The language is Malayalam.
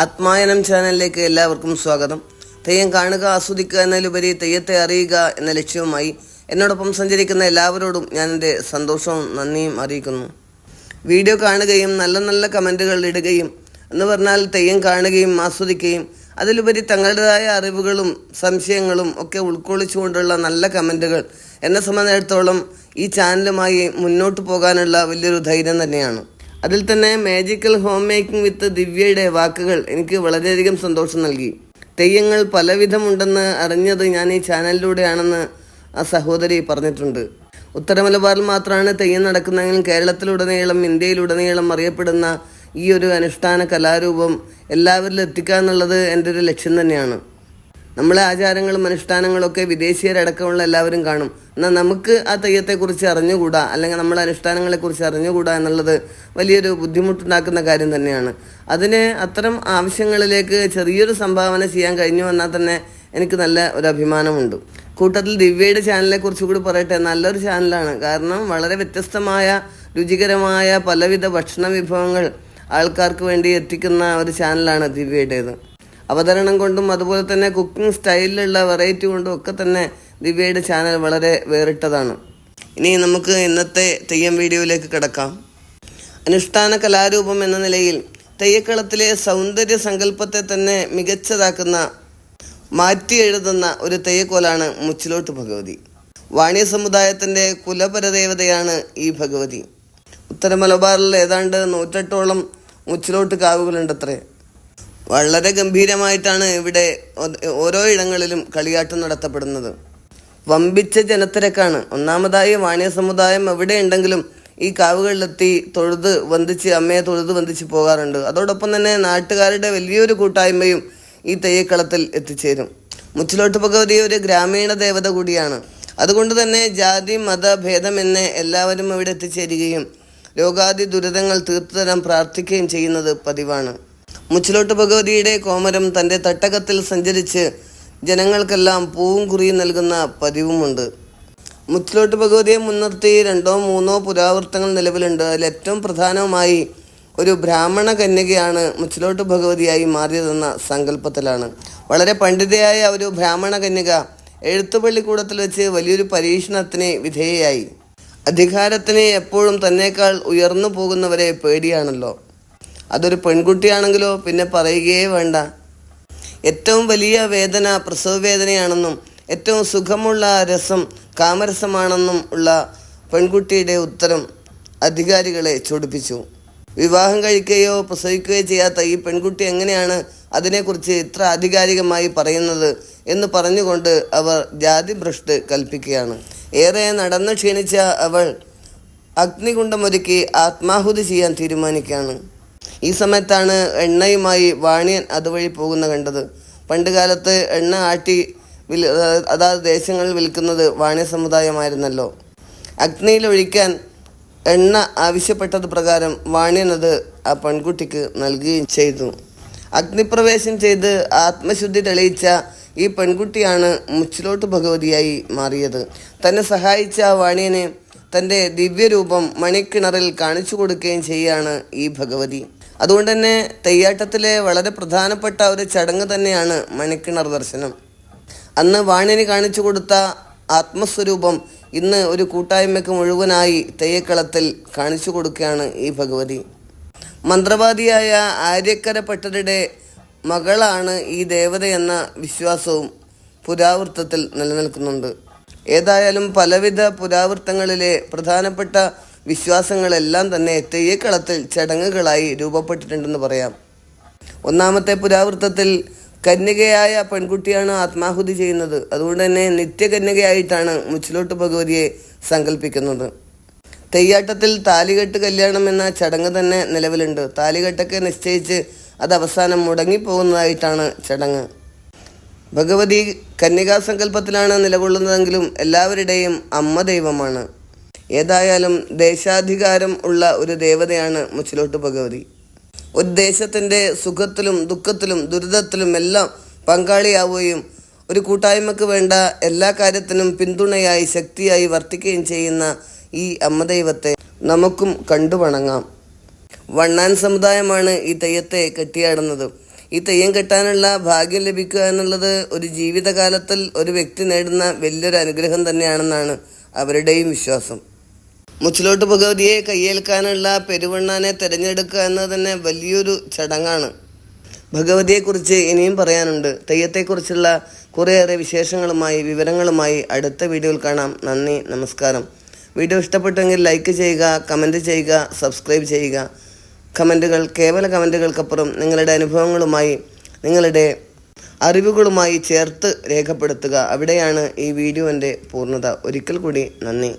ആത്മായനം ചാനലിലേക്ക് എല്ലാവർക്കും സ്വാഗതം. തെയ്യം കാണുക ആസ്വദിക്കുക എന്നതിലുപരി തെയ്യത്തെ അറിയുക എന്ന ലക്ഷ്യവുമായി എന്നോടൊപ്പം സഞ്ചരിക്കുന്ന എല്ലാവരോടും ഞാൻ എന്റെ സന്തോഷവും നന്ദിയും അറിയിക്കുന്നു. വീഡിയോ കാണുകയും നല്ല നല്ല കമന്റുകൾ ഇടുകയും എന്ന് പറഞ്ഞാൽ തെയ്യം കാണുകയും ആസ്വദിക്കുകയും അതിലുപരി തങ്ങളുടേതായ അറിവുകളും സംശയങ്ങളും ഒക്കെ ഉൾക്കൊള്ളിച്ചുകൊണ്ടുള്ള നല്ല കമന്റുകൾ എന്നെ സംബന്ധിച്ചിടത്തോളം ഈ ചാനലുമായി മുന്നോട്ട് പോകാനുള്ള വലിയൊരു ധൈര്യം തന്നെയാണ്. അതിൽ തന്നെ മാജിക്കൽ ഹോം മേക്കിംഗ് വിത്ത് ദിവ്യയുടെ വാക്കുകൾ എനിക്ക് വളരെയധികം സന്തോഷം നൽകി. തെയ്യങ്ങൾ പലവിധമുണ്ടെന്ന് അറിഞ്ഞത് ഞാൻ ഈ ചാനലിലൂടെയാണെന്ന് ആ സഹോദരി പറഞ്ഞിട്ടുണ്ട്. ഉത്തരമലബാറിൽ മാത്രമാണ് തെയ്യം നടക്കുന്നതെങ്കിലും കേരളത്തിലുടനീളം ഇന്ത്യയിലുടനീളം അറിയപ്പെടുന്ന ഈ ഒരു അനുഷ്ഠാന കലാരൂപം എല്ലാവരിലും എത്തിക്കുക എന്നുള്ളത് എന്റെ ഒരു ലക്ഷ്യം തന്നെയാണ്. നമ്മളെ ആചാരങ്ങളും അനുഷ്ഠാനങ്ങളും ഒക്കെ വിദേശീയരടക്കമുള്ള എല്ലാവരും കാണും. എന്നാൽ നമുക്ക് ആ തെയ്യത്തെക്കുറിച്ച് അറിഞ്ഞുകൂടാ? അല്ലെങ്കിൽ നമ്മളെ അനുഷ്ഠാനങ്ങളെക്കുറിച്ച് അറിഞ്ഞുകൂടാ എന്നുള്ളത് വലിയൊരു ബുദ്ധിമുട്ടുണ്ടാക്കുന്ന കാര്യം തന്നെയാണ്. അതിന് അത്തരം ആവശ്യങ്ങളിലേക്ക് ചെറിയൊരു സംഭാവന ചെയ്യാൻ കഴിഞ്ഞു എന്നാൽ തന്നെ എനിക്ക് നല്ല ഒരു അഭിമാനമുണ്ട്. കൂട്ടത്തിൽ ദിവ്യയുടെ ചാനലിനെ കുറിച്ച് കൂടി പറയട്ടെ? നല്ലൊരു ചാനലാണ്. കാരണം വളരെ വ്യത്യസ്തമായ രുചികരമായ പലവിധ ഭക്ഷണ വിഭവങ്ങൾ ആൾക്കാർക്ക് വേണ്ടി എത്തിക്കുന്ന ഒരു ചാനലാണ് ദിവ്യയുടേത്. അവതരണം കൊണ്ടും അതുപോലെ തന്നെ കുക്കിംഗ് സ്റ്റൈലിലുള്ള വെറൈറ്റി കൊണ്ടും ഒക്കെ തന്നെ ദിവ്യയുടെ ചാനൽ വളരെ വേറിട്ടതാണ്. ഇനി നമുക്ക് ഇന്നത്തെ തെയ്യം വീഡിയോയിലേക്ക് കിടക്കാം. അനുഷ്ഠാന കലാരൂപം എന്ന നിലയിൽ തെയ്യക്കളത്തിലെ സൗന്ദര്യ സങ്കല്പത്തെ തന്നെ മികച്ചതാക്കുന്ന മാറ്റി എഴുതുന്ന ഒരു തെയ്യക്കോലാണ് മുച്ചിലോട്ട് ഭഗവതി. വാണി സമുദായത്തിന്റെ കുലപരദേവതയാണ് ഈ ഭഗവതി. ഉത്തര മലബാറിൽ ഏതാണ്ട് നൂറ്റെട്ടോളം മുച്ചിലോട്ട് കാവുകളുണ്ടത്രേ. വളരെ ഗംഭീരമായിട്ടാണ് ഇവിടെ ഓരോ ഇടങ്ങളിലും കളിയാട്ടം നടത്തപ്പെടുന്നത്. വമ്പിച്ച ജനത്തിരക്കാണ്. ഒന്നാമതായി വാണിയ സമുദായം എവിടെ ഉണ്ടെങ്കിലും ഈ കാവുകളിലെത്തി തൊഴുത് വന്ദിച്ച് അമ്മയെ തൊഴുത് വന്ദിച്ച് പോകാറുണ്ട്. അതോടൊപ്പം തന്നെ നാട്ടുകാരുടെ വലിയൊരു കൂട്ടായ്മയും ഈ തെയ്യക്കളത്തിൽ എത്തിച്ചേരും. മുച്ചിലോട്ട് ഭഗവതി ഒരു ഗ്രാമീണ ദേവത കൂടിയാണ്. അതുകൊണ്ട് തന്നെ ജാതി മത ഭേദമെന്ന് എല്ലാവരും ഇവിടെ എത്തിച്ചേരുകയും രോഗാദി ദുരിതങ്ങൾ തീർത്തുതരാൻ പ്രാർത്ഥിക്കുകയും ചെയ്യുന്നത് പതിവാണ്. മുച്ചിലോട്ട് ഭഗവതിയുടെ കോമരം തന്റെ തട്ടകത്തിൽ സഞ്ചരിച്ച് ജനങ്ങൾക്കെല്ലാം പൂവും കുറിയും നൽകുന്ന പതിവുമുണ്ട്. മുച്ചിലോട്ട് ഭഗവതിയെ മുൻനിർത്തി രണ്ടോ മൂന്നോ പുരാവൃത്തങ്ങൾ നിലവിലുണ്ട്. അതിൽ ഏറ്റവും പ്രധാനമായി ഒരു ബ്രാഹ്മണ കന്യകയാണ് മുച്ചിലോട്ട് ഭഗവതിയായി മാറിയതെന്ന സങ്കല്പത്തിലാണ്. വളരെ പണ്ഡിതയായ ഒരു ബ്രാഹ്മണ കന്യക എഴുത്തുപള്ളിക്കൂടത്തിൽ വെച്ച് വലിയൊരു പരീക്ഷണത്തിന് വിധേയയായി. അധികാരത്തിന് എപ്പോഴും തന്നേക്കാൾ ഉയർന്നു പോകുന്നവരെ പേടിയാണല്ലോ. അതൊരു പെൺകുട്ടിയാണെങ്കിലോ പിന്നെ പറയുകയേ വേണ്ട. ഏറ്റവും വലിയ വേദന പ്രസവ വേദനയാണെന്നും ഏറ്റവും സുഖമുള്ള രസം കാമരസമാണെന്നും ഉള്ള പെൺകുട്ടിയുടെ ഉത്തരം അധികാരികളെ ചൊടിപ്പിച്ചു. വിവാഹം കഴിക്കുകയോ പ്രസവിക്കുകയോ ചെയ്യാത്ത ഈ പെൺകുട്ടി എങ്ങനെയാണ് അതിനെക്കുറിച്ച് ഇത്ര ആധികാരികമായി പറയുന്നത് എന്ന് പറഞ്ഞുകൊണ്ട് അവർ ജാതി ഭ്രഷ്ട് കൽപ്പിക്കുകയാണ്. ഏറെ നടന്നു ക്ഷീണിച്ച അവൾ അഗ്നികുണ്ടമൊരുക്കി ആത്മാഹുതി ചെയ്യാൻ തീരുമാനിക്കുകയാണ്. ഈ സമയത്താണ് എണ്ണയുമായി വാണിയൻ അതുവഴി പോകുന്ന കണ്ടത്. പണ്ട് കാലത്ത് എണ്ണ ആട്ടി വിൽ അതാത് ദേശങ്ങളിൽ വിൽക്കുന്നത് വാണിയ സമുദായമായിരുന്നല്ലോ. അഗ്നിയിൽ ഒഴിക്കാൻ എണ്ണ ആവശ്യപ്പെട്ടത് പ്രകാരം വാണിയൻ അത് ആ പെൺകുട്ടിക്ക് നൽകുകയും ചെയ്തു. അഗ്നിപ്രവേശം ചെയ്ത് ആത്മശുദ്ധി തെളിയിച്ച ഈ പെൺകുട്ടിയാണ് മുച്ചിലോട്ട് ഭഗവതിയായി മാറിയത്. തന്നെ സഹായിച്ച വാണിയനെ തന്റെ ദിവ്യരൂപം മണിക്കിണറിൽ കാണിച്ചു കൊടുക്കുകയും ചെയ്യാണ് ഈ ഭഗവതി. അതുകൊണ്ട് തന്നെ തെയ്യാട്ടത്തിലെ വളരെ പ്രധാനപ്പെട്ട ഒരു ചടങ്ങ് തന്നെയാണ് മണിക്കിണർ ദർശനം. അന്ന് വാണിന് കാണിച്ചു കൊടുത്ത ആത്മസ്വരൂപം ഇന്ന് ഒരു കൂട്ടായ്മയ്ക്ക് മുഴുവനായി തെയ്യക്കളത്തിൽ കാണിച്ചു കൊടുക്കുകയാണ് ഈ ഭഗവതി. മന്ത്രവാദിയായ ആര്യക്കര പട്ടരുടെ മകളാണ് ഈ ദേവതയെന്ന വിശ്വാസവും പുരാവൃത്തത്തിൽ നിലനിൽക്കുന്നുണ്ട്. ഏതായാലും പലവിധ പുരാവൃത്തങ്ങളിലെ പ്രധാനപ്പെട്ട വിശ്വാസങ്ങളെല്ലാം തന്നെ തെയ്യക്കളത്തിൽ ചടങ്ങുകളായി രൂപപ്പെട്ടിട്ടുണ്ടെന്ന് പറയാം. ഒന്നാമത്തെ പുരാവൃത്തത്തിൽ കന്യകയായ പെൺകുട്ടിയാണ് ആത്മാഹുതി ചെയ്യുന്നത്. അതുകൊണ്ട് തന്നെ നിത്യകന്യകയായിട്ടാണ് മുച്ചിലോട്ട് ഭഗവതിയെ സങ്കല്പിക്കുന്നത്. തെയ്യാട്ടത്തിൽ താലികെട്ട് കല്യാണം എന്ന ചടങ്ങ് തന്നെ നിലവിലുണ്ട്. താലികെട്ടൊക്കെ നിശ്ചയിച്ച് അത് അവസാനം മുടങ്ങിപ്പോകുന്നതായിട്ടാണ് ചടങ്ങ്. ഭഗവതി കന്യകാസങ്കല്പത്തിലാണ് നിലകൊള്ളുന്നതെങ്കിലും എല്ലാവരുടെയും അമ്മ ദൈവമാണ്. ഏതായാലും ദേശാധികാരം ഉള്ള ഒരു ദേവതയാണ് മുച്ചിലോട്ട് ഭഗവതി. ഒരു ദേശത്തിന്റെ സുഖത്തിലും ദുഃഖത്തിലും ദുരിതത്തിലും എല്ലാം പങ്കാളിയാവുകയും ഒരു കൂട്ടായ്മക്ക് വേണ്ട എല്ലാ കാര്യത്തിനും പിന്തുണയായി ശക്തിയായി വർത്തിക്കുകയും ചെയ്യുന്ന ഈ അമ്മദൈവത്തെ ദൈവത്തെ കണ്ടു വണങ്ങാം വണ്ണാൻ സമുദായമാണ് ഈ തെയ്യത്തെ കെട്ടിയാടുന്നത്. ഈ തെയ്യം കെട്ടാനുള്ള ഭാഗ്യം ലഭിക്കുക എന്നുള്ളത് ഒരു ജീവിതകാലത്തിൽ ഒരു വ്യക്തി നേടുന്ന വലിയൊരു അനുഗ്രഹം തന്നെയാണെന്നാണ് അവരുടെയും വിശ്വാസം. മുച്ചിലോട്ട് ഭഗവതിയെ കയ്യേൽക്കാനുള്ള പെരുവണ്ണാനെ തിരഞ്ഞെടുക്കുക എന്നത് തന്നെ വലിയൊരു ചടങ്ങാണ്. ഭഗവതിയെക്കുറിച്ച് ഇനിയും പറയാനുണ്ട്. തെയ്യത്തെക്കുറിച്ചുള്ള കുറേയേറെ വിശേഷങ്ങളുമായി വിവരങ്ങളുമായി അടുത്ത വീഡിയോയിൽ കാണാം. നന്ദി നമസ്കാരം. വീഡിയോ ഇഷ്ടപ്പെട്ടെങ്കിൽ ലൈക്ക് ചെയ്യുക കമന്റ് ചെയ്യുക സബ്സ്ക്രൈബ് ചെയ്യുക. കമന്റുകൾ കേവല കമന്റുകൾക്കപ്പുറം നിങ്ങളുടെ അനുഭവങ്ങളുമായി നിങ്ങളുടെ അറിവുകളുമായി ചേർത്ത് രേഖപ്പെടുത്തുക. അവിടെയാണ് ഈ വീഡിയോന്റെ പൂർണത. ഒരിക്കൽ കൂടി നന്ദി.